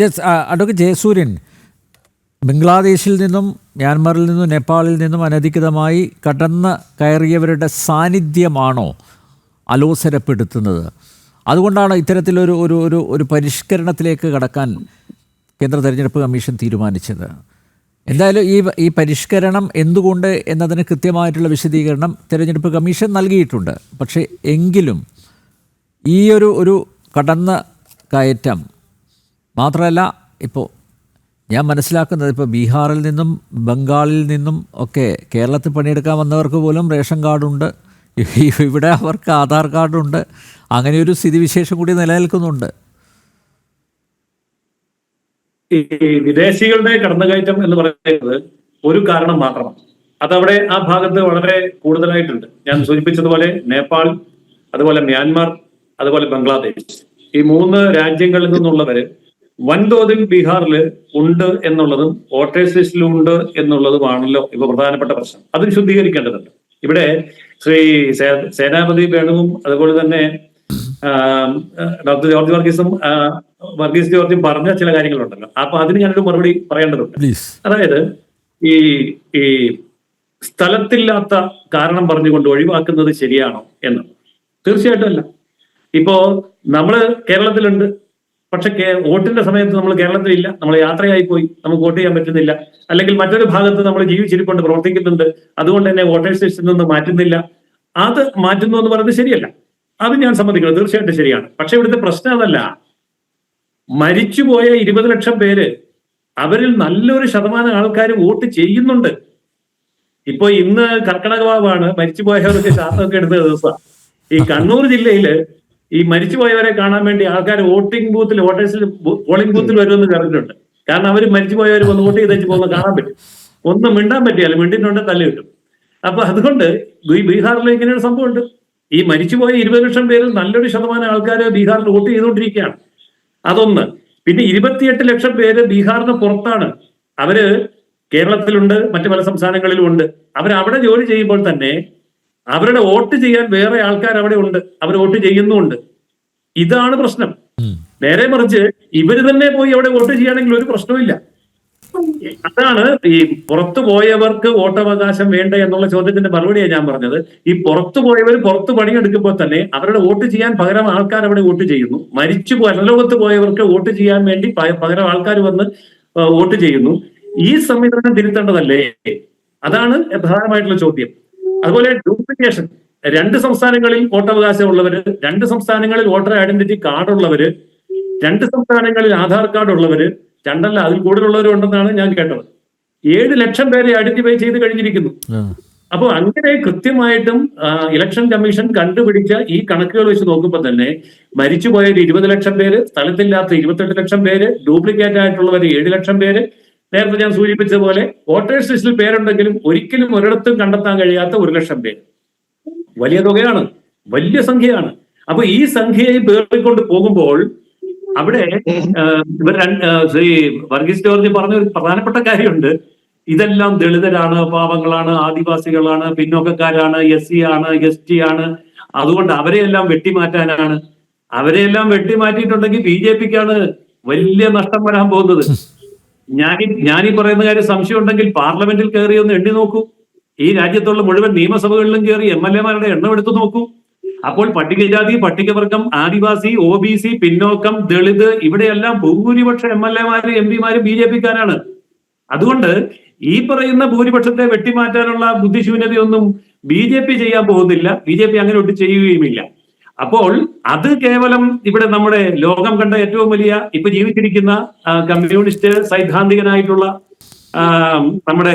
Yes advocate Jayasuryan ബംഗ്ലാദേശിൽ നിന്നും മ്യാൻമറിൽ നിന്നും നേപ്പാളിൽ നിന്നും അനധികൃതമായി കടന്ന് കയറിയവരുടെ സാന്നിധ്യമാണോ അലോസരപ്പെടുത്തുന്നത്? അതുകൊണ്ടാണ് ഇത്തരത്തിലൊരു ഒരു ഒരു ഒരു പരിഷ്കരണത്തിലേക്ക് കടക്കാൻ കേന്ദ്ര തെരഞ്ഞെടുപ്പ് കമ്മീഷൻ തീരുമാനിച്ചത്. എന്തായാലും ഈ ഈ പരിഷ്കരണം എന്തുകൊണ്ട് എന്നതിന് കൃത്യമായിട്ടുള്ള വിശദീകരണം തെരഞ്ഞെടുപ്പ് കമ്മീഷൻ നൽകിയിട്ടുണ്ട്. പക്ഷേ എങ്കിലും ഈ ഒരു ഒരു കടന്ന കയറ്റം മാത്രമല്ല ഇപ്പോൾ ഞാൻ മനസ്സിലാക്കുന്നത് ഇപ്പോൾ ബീഹാറിൽ നിന്നും ബംഗാളിൽ നിന്നും ഒക്കെ കേരളത്തിൽ പണിയെടുക്കാൻ വന്നവർക്ക് പോലും റേഷൻ കാർഡുണ്ട്. ഇവിടെ അവർക്ക് ആധാർ കാർഡുണ്ട്. അങ്ങനെ ഒരു സ്ഥിതിവിശേഷം കൂടി നിലനിൽക്കുന്നുണ്ട്. ഈ വിദേശികളുടെ കടന്നുകയറ്റം എന്ന് പറയുന്നത് ഒരു കാരണം മാത്രമാണ്. അതവിടെ ആ ഭാഗത്ത് വളരെ കൂടുതലായിട്ടുണ്ട്. ഞാൻ സൂചിപ്പിച്ചതുപോലെ നേപ്പാൾ അതുപോലെ മ്യാൻമാർ അതുപോലെ ബംഗ്ലാദേശ്. ഈ മൂന്ന് രാജ്യങ്ങളിൽ നിന്നുള്ളവര് വൻതോതിൽ ബീഹാറിൽ ഉണ്ട് എന്നുള്ളതും വോട്ടേഴ്സ് ലിസ്റ്റിലും ഉണ്ട് എന്നുള്ളതുമാണല്ലോ ഇപ്പൊ പ്രധാനപ്പെട്ട പ്രശ്നം. അത് വിശുദ്ധീകരിക്കേണ്ടതുണ്ട് ഇവിടെ ശ്രീ സേനാപതി വേണുവും അതുപോലെ തന്നെ ഡോക്ടർ ജോർജ് വർഗീസും വർഗീസ് ജോർജും പറഞ്ഞ ചില കാര്യങ്ങളുണ്ടല്ലോ. അപ്പൊ അതിന് ഞാനൊരു മറുപടി പറയേണ്ടതുണ്ട്. അതായത് ഈ ഈ സ്ഥലത്തില്ലാത്ത കാരണം പറഞ്ഞുകൊണ്ട് ഒഴിവാക്കുന്നത് ശരിയാണോ എന്ന്. തീർച്ചയായിട്ടും അല്ല. ഇപ്പോ നമ്മൾ കേരളത്തിലുണ്ട്. പക്ഷെ വോട്ടിന്റെ സമയത്ത് നമ്മൾ കേരളത്തിലില്ല. നമ്മൾ യാത്രയായി പോയി നമുക്ക് വോട്ട് ചെയ്യാൻ പറ്റുന്നില്ല. അല്ലെങ്കിൽ മറ്റൊരു ഭാഗത്ത് നമ്മൾ ജീവിച്ചിരിക്കൊണ്ട് പ്രവർത്തിക്കുന്നുണ്ട്. അതുകൊണ്ട് തന്നെ വോട്ടേഴ്സ് ലിസ്റ്റിൽ നിന്ന് മാറ്റുന്നില്ല. അത് മാറ്റുന്നു എന്ന് പറയുന്നത് ശരിയല്ല. അത് ഞാൻ സമ്മതിക്കുന്നു. തീർച്ചയായിട്ടും ശരിയാണ്. പക്ഷെ ഇവിടുത്തെ പ്രശ്നം അതല്ല. മരിച്ചുപോയ ഇരുപത് ലക്ഷം പേര് അവരിൽ നല്ലൊരു ശതമാനം ആൾക്കാർ വോട്ട് ചെയ്യുന്നുണ്ട്. ഇപ്പൊ ഇന്ന് കർക്കടകവാവാണ് മരിച്ചുപോയവർക്ക് ശ്വാസമൊക്കെ എടുത്ത ദിവസം ഈ കണ്ണൂർ ജില്ലയിൽ ഈ മരിച്ചുപോയവരെ കാണാൻ വേണ്ടി ആൾക്കാർ വോട്ടിംഗ് ബൂത്തിൽ വോട്ടേഴ്സിൽ പോളിംഗ് ബൂത്തിൽ വരുമെന്ന് കറിഞ്ഞിട്ടുണ്ട് കാരണം അവർ മരിച്ചുപോയവർ വന്ന് വോട്ട് ചെയ്തേച്ച് പോകുന്ന കാണാൻ പറ്റും. ഒന്നും മിണ്ടാൻ പറ്റിയാൽ മിണ്ടിട്ടുണ്ട് തല്ലി കിട്ടും. അപ്പൊ അതുകൊണ്ട് ബീഹാറിൽ ഇങ്ങനെയൊരു സംഭവമുണ്ട്. ഈ മരിച്ചുപോയ ഇരുപത് ലക്ഷം പേരിൽ നല്ലൊരു ശതമാനം ആൾക്കാർ ബീഹാറിൽ വോട്ട് ചെയ്തുകൊണ്ടിരിക്കുകയാണ്. അതൊന്ന്. പിന്നെ ഇരുപത്തിയെട്ട് ലക്ഷം പേര് ബീഹാറിന് പുറത്താണ്. അവർ കേരളത്തിലുണ്ട് മറ്റു പല സംസ്ഥാനങ്ങളിലും ഉണ്ട്. അവർ അവിടെ ജോലി ചെയ്യുമ്പോൾ തന്നെ അവരുടെ വോട്ട് ചെയ്യാൻ വേറെ ആൾക്കാർ അവിടെ ഉണ്ട്. അവർ വോട്ട് ചെയ്യുന്നുമുണ്ട്. ഇതാണ് പ്രശ്നം. നേരെ മറിച്ച് ഇവർ തന്നെ പോയി അവിടെ വോട്ട് ചെയ്യുകയാണെങ്കിൽ ഒരു പ്രശ്നമില്ല അതാണ് ഈ പുറത്തു പോയവർക്ക് വോട്ടവകാശം വേണ്ട എന്നുള്ള ചോദ്യത്തിന്റെ മറുപടിയാണ് ഞാൻ പറഞ്ഞത്. ഈ പുറത്തു പോയവർ പുറത്ത് പണിയെടുക്കുമ്പോൾ തന്നെ അവരുടെ വോട്ട് ചെയ്യാൻ പകരം ആൾക്കാർ അവിടെ വോട്ട് ചെയ്യുന്നു. മരിച്ചു പരലോകത്ത് പോയവർക്ക് വോട്ട് ചെയ്യാൻ വേണ്ടി പകരം ആൾക്കാർ വന്ന് വോട്ട് ചെയ്യുന്നു. ഈ സംവിധാനം തിരുത്തേണ്ടതല്ലേ? അതാണ് പ്രധാനമായിട്ടുള്ള ചോദ്യം. അതുപോലെ ഡ്യൂപ്ലിക്കേഷൻ രണ്ട് സംസ്ഥാനങ്ങളിൽ വോട്ടവകാശമുള്ളവര് രണ്ട് സംസ്ഥാനങ്ങളിൽ വോട്ടർ ഐഡന്റിറ്റി കാർഡ് ഉള്ളവര് രണ്ട് സംസ്ഥാനങ്ങളിൽ ആധാർ കാർഡ് ഉള്ളവര് രണ്ടല്ല അതിൽ കൂടുതലുള്ളവരും ഉണ്ടെന്നാണ് ഞാൻ കേട്ടത്. ഏഴ് ലക്ഷം പേരെ ഐഡന്റിഫൈ ചെയ്ത് കഴിഞ്ഞിരിക്കുന്നു. അപ്പോൾ അങ്ങനെ കൃത്യമായിട്ടും ഇലക്ഷൻ കമ്മീഷൻ കണ്ടുപിടിച്ച ഈ കണക്കുകൾ വെച്ച് നോക്കുമ്പോൾ തന്നെ മരിച്ചുപോയ ഒരു ഇരുപത് ലക്ഷം പേര് സ്ഥലത്തില്ലാത്ത ഇരുപത്തെട്ട് ലക്ഷം പേര് ഡ്യൂപ്ലിക്കേറ്റ് ആയിട്ടുള്ളവർ ഏഴ് ലക്ഷം പേര് നേരത്തെ ഞാൻ സൂചിപ്പിച്ച പോലെ വോട്ടേഴ്സ് ലിസ്റ്റിൽ പേരുണ്ടെങ്കിലും ഒരിക്കലും ഒരിടത്തും കണ്ടെത്താൻ കഴിയാത്ത ഒരു ലക്ഷം പേര്. വലിയ തുകയാണ് വലിയ സംഖ്യയാണ്. അപ്പൊ ഈ സംഖ്യയെ പേറിക്കൊണ്ട് പോകുമ്പോൾ അവിടെ ഇവർ ശ്രീ വർഗീസ് ജോർജ് പറഞ്ഞ ഒരു പ്രധാനപ്പെട്ട കാര്യമുണ്ട്. ഇതെല്ലാം ദളിതരാണ് പാവങ്ങളാണ് ആദിവാസികളാണ് പിന്നോക്കക്കാരാണ് എസ് സി ആണ് എസ് ടി ആണ്. അതുകൊണ്ട് അവരെയെല്ലാം വെട്ടിമാറ്റാനാണ്. അവരെയെല്ലാം വെട്ടിമാറ്റിയിട്ടുണ്ടെങ്കിൽ ബി ജെ പിക്കാണ് വലിയ നഷ്ടം വരാൻ പോകുന്നത്. ഞാൻ ഞാൻ ഈ പറയുന്ന കാര്യം സംശയം ഉണ്ടെങ്കിൽ പാർലമെന്റിൽ കയറി ഒന്ന് എണ്ണി നോക്കൂ. ഈ രാജ്യത്തുള്ള മുഴുവൻ നിയമസഭകളിലും കയറി എം എൽ എമാരുടെ എണ്ണം എടുത്തു നോക്കൂ. അപ്പോൾ പട്ടികജാതി പട്ടികവർഗം ആദിവാസി ഒ ബി സി പിന്നോക്കം ദളിത് ഇവിടെയെല്ലാം ഭൂരിപക്ഷ എം എൽ എമാരും എം പിമാരും ബി ജെ പിക്കാരാണ്. അതുകൊണ്ട് ഈ പറയുന്ന ഭൂരിപക്ഷത്തെ വെട്ടിമാറ്റാനുള്ള ബുദ്ധിശൂന്യതയൊന്നും ബി ജെ പി ചെയ്യാൻ പോകുന്നില്ല. ബി ജെ പി അങ്ങനെ ഒട്ടും ചെയ്യുകയുമില്ല. അപ്പോൾ അത് കേവലം ഇവിടെ നമ്മുടെ ലോകം കണ്ട ഏറ്റവും വലിയ ഇപ്പൊ ജീവിച്ചിരിക്കുന്ന കമ്മ്യൂണിസ്റ്റ് സൈദ്ധാന്തികനായിട്ടുള്ള നമ്മുടെ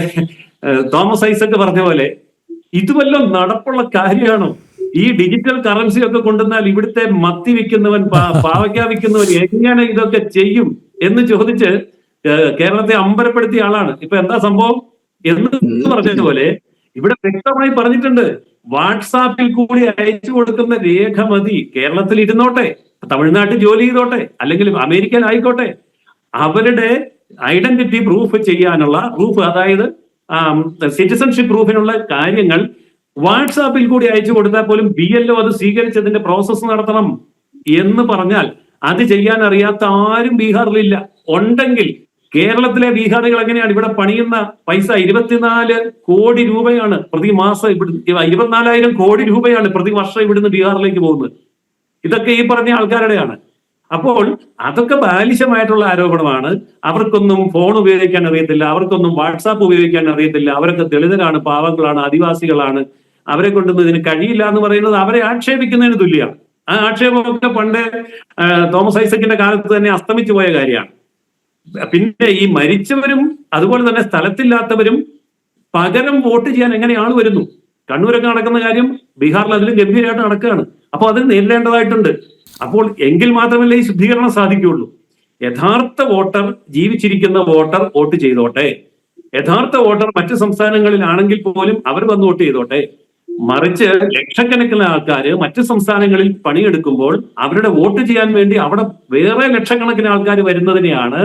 തോമസ് ഐസക് പറഞ്ഞ പോലെ ഇതുവല്ലോ നടപ്പുള്ള കാര്യമാണോ? ഈ ഡിജിറ്റൽ കറൻസി ഒക്കെ കൊണ്ടുവന്നാൽ ഇവിടുത്തെ മത്തി വിൽക്കുന്നവൻ പാവയ്ക്ക വിൽക്കുന്നവൻ എങ്ങനെ ഇതൊക്കെ ചെയ്യും എന്ന് ചോദിച്ച് കേരളത്തെ അമ്പരപ്പെടുത്തിയ ആളാണ്. ഇപ്പൊ എന്താ സംഭവം? എന്ന് പറഞ്ഞതുപോലെ ഇവിടെ വ്യക്തമായി പറഞ്ഞിട്ടുണ്ട്. വാട്സാപ്പിൽ കൂടി അയച്ചു കൊടുക്കുന്ന രേഖ മതി. കേരളത്തിൽ ഇരുന്നോട്ടെ തമിഴ്നാട്ടിൽ ജോലി ചെയ്തോട്ടെ അല്ലെങ്കിൽ അമേരിക്കയിൽ ആയിക്കോട്ടെ. അവരുടെ ഐഡന്റിറ്റി പ്രൂഫ് ചെയ്യാനുള്ള പ്രൂഫ് അതായത് സിറ്റിസൺഷിപ്പ് പ്രൂഫിനുള്ള കാര്യങ്ങൾ വാട്സാപ്പിൽ കൂടി അയച്ചു കൊടുത്താൽ പോലും ബി എൽ അത് സ്വീകരിച്ചതിന്റെ പ്രോസസ്സ് നടത്തണം എന്ന് പറഞ്ഞാൽ അത് ചെയ്യാൻ അറിയാത്ത ആരും ബീഹാറിലില്ല. ഉണ്ടെങ്കിൽ കേരളത്തിലെ ബീഹാറികൾ എങ്ങനെയാണ് ഇവിടെ പണിയുന്ന പൈസ ഇരുപത്തിനാല് കോടി രൂപയാണ് പ്രതി മാസം ഇവിടെ ഇരുപത്തിനാലായിരം കോടി രൂപയാണ് പ്രതി വർഷം ഇവിടുന്ന് ബീഹാറിലേക്ക് പോകുന്നത്. ഇതൊക്കെ ഈ പറഞ്ഞ ആൾക്കാരുടെയാണ്. അപ്പോൾ അതൊക്കെ ബാലിശമായിട്ടുള്ള ആരോപണമാണ്. അവർക്കൊന്നും ഫോൺ ഉപയോഗിക്കാൻ അറിയത്തില്ല. അവർക്കൊന്നും വാട്സാപ്പ് ഉപയോഗിക്കാൻ അറിയത്തില്ല. അവരൊക്കെ ദളിതരാണ് പാവങ്ങളാണ് ആദിവാസികളാണ്. അവരെ കൊണ്ടൊന്നും ഇതിന് കഴിയില്ല എന്ന് പറയുന്നത് അവരെ ആക്ഷേപിക്കുന്നതിന് തുല്യമാണ്. ആ ആക്ഷേപമൊക്കെ പണ്ട് തോമസ് ഐസക്കിന്റെ കാലത്ത് തന്നെ അസ്തമിച്ചു പോയ കാര്യമാണ്. പിന്നെ ഈ മരിച്ചവരും അതുപോലെ തന്നെ സ്ഥലത്തില്ലാത്തവരും പകരം വോട്ട് ചെയ്യാൻ എങ്ങനെ ആൾ വരുന്നു? കണ്ണൂരൊക്കെ നടക്കുന്ന കാര്യം ബീഹാറിൽ അതിലും ഗംഭീരമായിട്ട് നടക്കുകയാണ്. അപ്പോൾ അത് നേരിടേണ്ടതായിട്ടുണ്ട്. അപ്പോൾ എങ്കിൽ മാത്രമല്ലേ ഈ ശുദ്ധീകരണം സാധിക്കുകയുള്ളൂ. യഥാർത്ഥ വോട്ടർ ജീവിച്ചിരിക്കുന്ന വോട്ടർ വോട്ട് ചെയ്തോട്ടെ. യഥാർത്ഥ വോട്ടർ മറ്റു സംസ്ഥാനങ്ങളിലാണെങ്കിൽ പോലും അവർ വന്ന് വോട്ട് ചെയ്തോട്ടെ. മറിച്ച് ലക്ഷക്കണക്കിന് ആൾക്കാർ മറ്റു സംസ്ഥാനങ്ങളിൽ പണിയെടുക്കുമ്പോൾ അവരുടെ വോട്ട് ചെയ്യാൻ വേണ്ടി അവിടെ വേറെ ലക്ഷക്കണക്കിന് ആൾക്കാർ വരുന്നതിനെയാണ്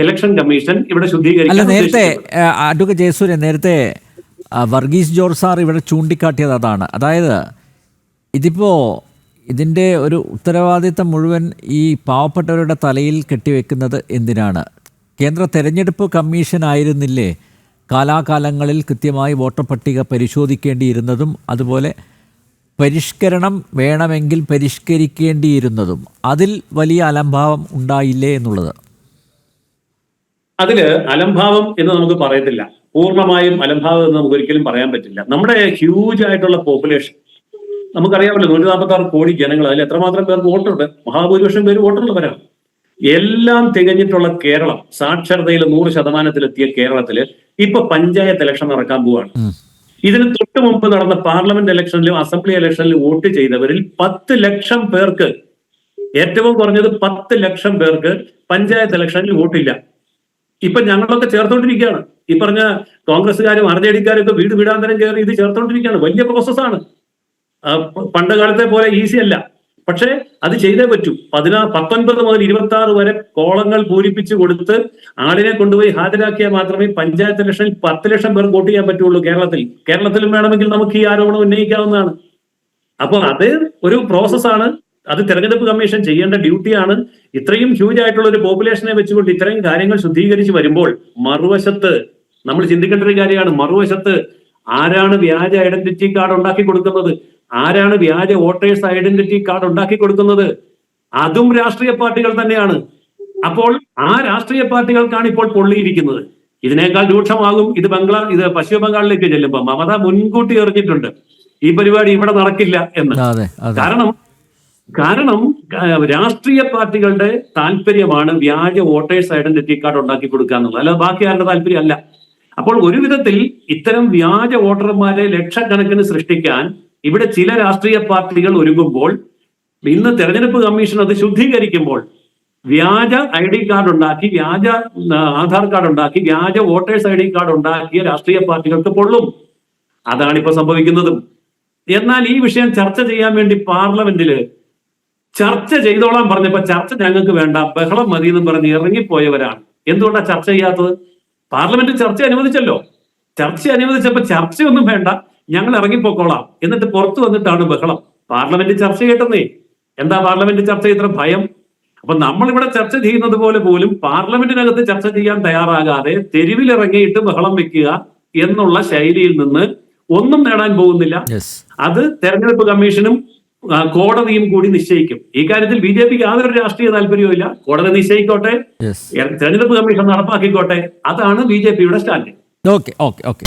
ഇലക്ഷൻ കമ്മീഷൻ ഇവിടെ ശുദ്ധീകരിക്കാൻ നേരത്തെ. അഡ്വക്കേറ്റ് ജയസൂര്യൻ നേരത്തെ വർഗീസ് ജോർജ് സാർ ഇവിടെ ചൂണ്ടിക്കാട്ടിയത് അതാണ്. അതായത് ഇതിപ്പോ ഇതിന്റെ ഒരു ഉത്തരവാദിത്തം മുഴുവൻ ഈ പാവപ്പെട്ടവരുടെ തലയിൽ കെട്ടിവെക്കുന്നത് എന്തിനാണ്? കേന്ദ്ര തെരഞ്ഞെടുപ്പ് കമ്മീഷൻ ആയിരുന്നില്ലേ? കാലാകാലങ്ങളിൽ കൃത്യമായി വോട്ടർ പട്ടിക പരിശോധിക്കേണ്ടിയിരുന്നതും അതുപോലെ പരിഷ്കരണം വേണമെങ്കിൽ പരിഷ്കരിക്കേണ്ടിയിരുന്നതും. അതിൽ വലിയ അലംഭാവം ഉണ്ടായില്ലേ എന്നുള്ളത്. അതിൽ അലംഭാവം എന്ന് നമുക്ക് പറയത്തില്ല. പൂർണമായും അലംഭാവം എന്ന് നമുക്ക് ഒരിക്കലും പറയാൻ പറ്റില്ല. നമ്മുടെ ഹ്യൂജ് ആയിട്ടുള്ള പോപ്പുലേഷൻ നമുക്കറിയാമല്ലോ നൂറ്റി നാൽപ്പത്തി ആറ് കോടി ജനങ്ങൾ അതിൽ എത്രമാത്രം പേർക്ക് വോട്ടുണ്ട്? മഹാഭൂരിപക്ഷം പേര് വോട്ടുള്ളവരാണ്. എല്ലാം തികഞ്ഞിട്ടുള്ള കേരളം സാക്ഷരതയിൽ നൂറ് ശതമാനത്തിലെത്തിയ കേരളത്തിൽ ഇപ്പൊ പഞ്ചായത്ത് ഇലക്ഷൻ നടക്കാൻ പോവാണ്. ഇതിന് തൊട്ട് മുമ്പ് നടന്ന പാർലമെന്റ് ഇലക്ഷനിലും അസംബ്ലി ഇലക്ഷനിലും വോട്ട് ചെയ്തവരിൽ പത്ത് ലക്ഷം പേർക്ക് ഏറ്റവും കുറഞ്ഞത് പത്ത് ലക്ഷം പേർക്ക് പഞ്ചായത്ത് ഇലക്ഷനിൽ വോട്ടില്ല. ഇപ്പൊ ഞങ്ങളൊക്കെ ചേർത്തോണ്ടിരിക്കുകയാണ്. ഈ പറഞ്ഞ കോൺഗ്രസ്സുകാരും ആർ ജെ ഡിക്കാരും ഒക്കെ വീട് വീടാന്തരം കയറി ഇത് ചേർത്തോണ്ടിരിക്കുകയാണ്. വലിയ പ്രോസസ്സാണ് പണ്ട് കാലത്തെ പോലെ ഈസി അല്ല. പക്ഷേ അത് ചെയ്തേ പറ്റൂ. പതിനാ പത്തൊൻപത് മുതൽ ഇരുപത്തി ആറ് വരെ കോളങ്ങൾ പൂരിപ്പിച്ചു കൊടുത്ത് ആളിനെ കൊണ്ടുപോയി ഹാജരാക്കിയാൽ മാത്രമേ പഞ്ചായത്ത് ഇലക്ഷനിൽ പത്ത് ലക്ഷം പേർ വോട്ട് ചെയ്യാൻ പറ്റുള്ളൂ കേരളത്തിൽ. കേരളത്തിലും വേണമെങ്കിൽ നമുക്ക് ഈ ആരോപണം ഉന്നയിക്കാവുന്നതാണ്. അപ്പോൾ അത് ഒരു പ്രോസസ്സാണ് അത് തെരഞ്ഞെടുപ്പ് കമ്മീഷൻ ചെയ്യേണ്ട ഡ്യൂട്ടിയാണ്. ഇത്രയും ഹ്യൂജ് ആയിട്ടുള്ള ഒരു പോപ്പുലേഷനെ വെച്ചുകൊണ്ട് ഇത്രയും കാര്യങ്ങൾ ശുദ്ധീകരിച്ച് വരുമ്പോൾ മറുവശത്ത് നമ്മൾ ചിന്തിക്കേണ്ട ഒരു കാര്യമാണ്. മറുവശത്ത് ആരാണ് വ്യാജ ഐഡന്റിറ്റി കാർഡ് ഉണ്ടാക്കി കൊടുക്കുന്നത്? ആരാണ് വ്യാജ വോട്ടേഴ്സ് ഐഡന്റിറ്റി കാർഡ് ഉണ്ടാക്കി കൊടുക്കുന്നത്? അതും രാഷ്ട്രീയ പാർട്ടികൾ തന്നെയാണ്. അപ്പോൾ ആ രാഷ്ട്രീയ പാർട്ടികൾക്കാണ് ഇപ്പോൾ പൊള്ളിയിരിക്കുന്നത്. ഇതിനേക്കാൾ രൂക്ഷമാകും. ഇത് ബംഗ്ലാ ഇത് പശ്ചിമ ബംഗാളിലേക്ക് ചെല്ലുമ്പോൾ മമത മുൻകൂട്ടി എറിഞ്ഞിട്ടുണ്ട്. ഈ പരിപാടി ഇവിടെ നടക്കില്ല എന്ന്. കാരണം കാരണം രാഷ്ട്രീയ പാർട്ടികളുടെ താല്പര്യമാണ് വ്യാജ വോട്ടേഴ്സ് ഐഡന്റിറ്റി കാർഡ് ഉണ്ടാക്കി കൊടുക്കുക എന്നുള്ളത്. അല്ലാതെ ബാക്കി ആരുടെ താല്പര്യം അല്ല. അപ്പോൾ ഒരു വിധത്തിൽ ഇത്തരം വ്യാജ വോട്ടർമാരെ ലക്ഷക്കണക്കിന് സൃഷ്ടിക്കാൻ ഇവിടെ ചില രാഷ്ട്രീയ പാർട്ടികൾ ഒരുങ്ങുമ്പോൾ ഇന്ന് തെരഞ്ഞെടുപ്പ് കമ്മീഷൻ അത് ശുദ്ധീകരിക്കുമ്പോൾ വ്യാജ ഐ ഡി കാർഡ് ഉണ്ടാക്കി വ്യാജ ആധാർ കാർഡ് ഉണ്ടാക്കി വ്യാജ വോട്ടേഴ്സ് ഐ ഡി കാർഡ് ഉണ്ടാക്കിയ രാഷ്ട്രീയ പാർട്ടികൾക്ക് പൊള്ളും. അതാണ് ഇപ്പൊ സംഭവിക്കുന്നതും. എന്നാൽ ഈ വിഷയം ചർച്ച ചെയ്യാൻ വേണ്ടി പാർലമെന്റിൽ ചർച്ച ചെയ്തോളാൻ പറഞ്ഞപ്പോ ചർച്ച ഞങ്ങൾക്ക് വേണ്ട ബഹളം മതി എന്നും പറഞ്ഞ് ഇറങ്ങിപ്പോയവരാണ്. എന്തുകൊണ്ടാണ് ചർച്ച ചെയ്യാത്തത്? പാർലമെന്റ് ചർച്ച അനുവദിച്ചല്ലോ. ചർച്ച അനുവദിച്ചപ്പോ ചർച്ചയൊന്നും വേണ്ട ഞങ്ങൾ ഇറങ്ങിപ്പോക്കോളാം. എന്നിട്ട് പുറത്തു വന്നിട്ടാണ് ബഹളം. പാർലമെന്റ് ചർച്ച കേട്ടെന്നേ. എന്താ പാർലമെന്റ് ചർച്ച ഇത്ര ഭയം? അപ്പൊ നമ്മളിവിടെ ചർച്ച ചെയ്യുന്നത് പോലെ പോലും പാർലമെന്റിനകത്ത് ചർച്ച ചെയ്യാൻ തയ്യാറാകാതെ തെരുവിലിറങ്ങിയിട്ട് ബഹളം വെക്കുക എന്നുള്ള ശൈലിയിൽ നിന്ന് ഒന്നും നേടാൻ പോകുന്നില്ല. അത് തെരഞ്ഞെടുപ്പ് കമ്മീഷനും കോടതിയും കൂടി നിശ്ചയിക്കും. ഈ കാര്യത്തിൽ ബി ജെ പിക്ക് യാതൊരു രാഷ്ട്രീയ താല്പര്യവും ഇല്ല. കോടതി നിശ്ചയിക്കോട്ടെ. തെരഞ്ഞെടുപ്പ് കമ്മീഷൻ നടപ്പാക്കിക്കോട്ടെ. അതാണ് ബി ജെ പിയുടെ സ്റ്റാൻഡ് ഓക്കെ ഓക്കെ ഓക്കെ